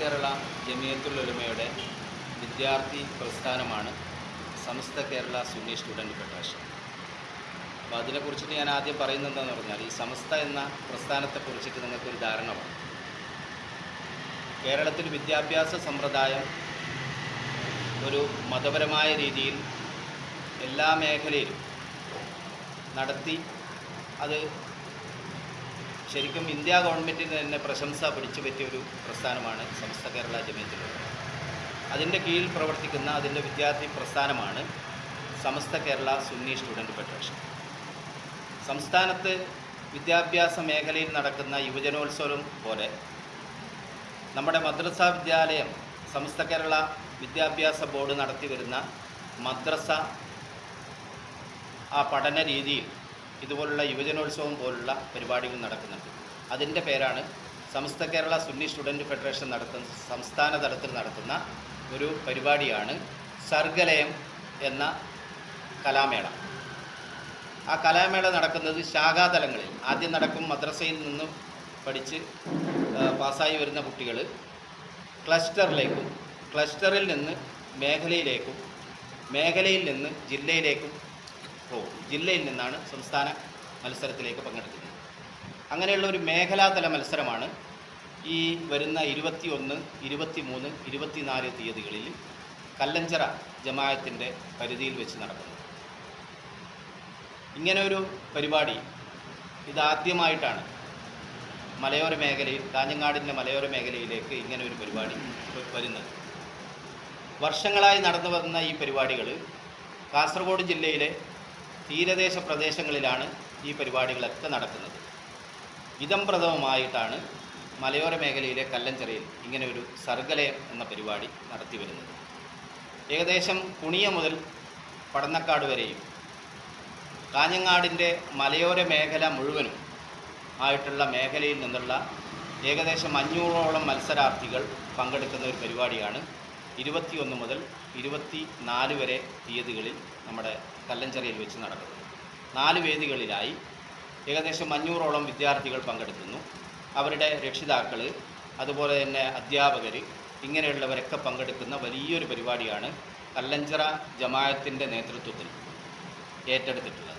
കേരള ജമിയത്തുലുലമയുടെ വിദ്യാർത്ഥി പ്രസ്ഥാനമാണ് സമസ്ത കേരള സുന്നി സ്റ്റുഡന്റ് ഫെഡറേഷൻ. അപ്പോൾ അതിനെക്കുറിച്ചിട്ട് ഞാൻ ആദ്യം പറയുന്നത് എന്താണെന്ന് പറഞ്ഞാൽ ഈ സമസ്ത എന്ന പ്രസ്ഥാനത്തെക്കുറിച്ചിട്ട് നിങ്ങൾക്കൊരു ധാരണ വേണം. കേരളത്തിൽ വിദ്യാഭ്യാസ സമ്പ്രദായം ഒരു മതപരമായ രീതിയിൽ എല്ലാ മേഖലയിലും നടത്തി അത് ശരിക്കും ഇന്ത്യ ഗവൺമെന്റിന് തന്നെ പ്രശംസ പിടിച്ചു പറ്റിയ ഒരു പ്രസ്ഥാനമാണ് സമസ്ത കേരള ജമയത്തിലുള്ളത് അതിന്റെ കീഴിൽ പ്രവർത്തിക്കുന്ന അതിന്റെ വിദ്യാർത്ഥി പ്രസ്ഥാനമാണ് സമസ്ത കേരള സുന്നി സ്റ്റുഡന്റ് ഫെഡറേഷൻ. സംസ്ഥാനത്ത് വിദ്യാഭ്യാസ മേഖലയിൽ നടക്കുന്ന യുവജനോത്സവം പോലെ നമ്മുടെ മദ്രസ വിദ്യാലയം സമസ്ത കേരള വിദ്യാഭ്യാസ ബോർഡ് നടത്തി വരുന്ന മദ്രസ ആ പഠന രീതിയിൽ ഇതുപോലുള്ള യുവജനോത്സവം പോലുള്ള പരിപാടികൾ നടക്കുന്നുണ്ട്. അതിന്റെ പേരാണ് സമസ്ത കേരള സുന്നി സ്റ്റുഡന്റ് ഫെഡറേഷൻ നടത്തുന്ന സംസ്ഥാന തലത്തിൽ നടത്തുന്ന ഒരു പരിപാടിയാണ് സർഗലയം എന്ന കലാമേള. ആ കലാമേള നടക്കുന്നത് ശാഖാതലങ്ങളിൽ ആദ്യം നടക്കും മദ്രസയിൽ നിന്നും പഠിച്ച് പാസ്സായി വരുന്ന കുട്ടികൾ ക്ലസ്റ്ററിലേക്കും ക്ലസ്റ്ററിൽ നിന്ന് മേഖലയിലേക്കും മേഖലയിൽ നിന്ന് ജില്ലയിലേക്കും പോകും ജില്ലയിൽ നിന്നാണ് സംസ്ഥാന മത്സരത്തിലേക്ക് പങ്കെടുക്കുന്നത്. അങ്ങനെയുള്ള ഒരു മേഖലാതല മത്സരമാണ് ഈ വരുന്ന ഇരുപത്തി ഒന്ന് ഇരുപത്തി മൂന്ന് ഇരുപത്തിനാല് തീയതികളിൽ കല്ലഞ്ചറ ജമായത്തിന്റെ പരിധിയിൽ വെച്ച് നടക്കുന്നത്. ഇങ്ങനെ ഒരു പരിപാടി ഇതാദ്യമായിട്ടാണ് മലയോര മേഖലയിൽ കാഞ്ഞങ്ങാടിന്റെ മലയോര മേഖലയിലേക്ക് ഇങ്ങനെ ഒരു പരിപാടി വരുന്നത്. വർഷങ്ങളായി നടന്നു വന്ന ഈ പരിപാടികൾ കാസർഗോഡ് ജില്ലയിലെ തീരദേശ പ്രദേശങ്ങളിലാണ് ഈ പരിപാടികളൊക്കെ നടക്കുന്നത്. ഇതംപ്രദവുമായിട്ടാണ് മലയോര മേഖലയിലെ കല്ലഞ്ചെറിയിൽ ഇങ്ങനെ ഒരു സർഗലയം എന്ന പരിപാടി നടത്തി വരുന്നത്. ഏകദേശം കുണിയ മുതൽ പടന്നക്കാട് വരെയും കാഞ്ഞങ്ങാടിന്റെ മലയോര മേഖല മുഴുവനും ആയിട്ടുള്ള മേഖലയിൽ നിന്നുള്ള ഏകദേശം അഞ്ഞൂറോളം മത്സരാർത്ഥികൾ പങ്കെടുക്കുന്ന ഒരു പരിപാടിയാണ് ഇരുപത്തിയൊന്ന് മുതൽ ഇരുപത്തി നാല് വരെ തീയതികളിൽ നമ്മുടെ കല്ലഞ്ചിറയിൽ വെച്ച് നടക്കുന്നത് നാല് വേദികളിലായി ഏകദേശം അഞ്ഞൂറോളം വിദ്യാർത്ഥികൾ പങ്കെടുക്കുന്നു. അവരുടെ രക്ഷിതാക്കൾ അതുപോലെ തന്നെ അധ്യാപകർ ഇങ്ങനെയുള്ളവരൊക്കെ പങ്കെടുക്കുന്ന വലിയൊരു പരിപാടിയാണ് കല്ലഞ്ചിറ ജമായത്തിന്റെ നേതൃത്വത്തിൽ ഏറ്റെടുത്തിട്ടുള്ളത്.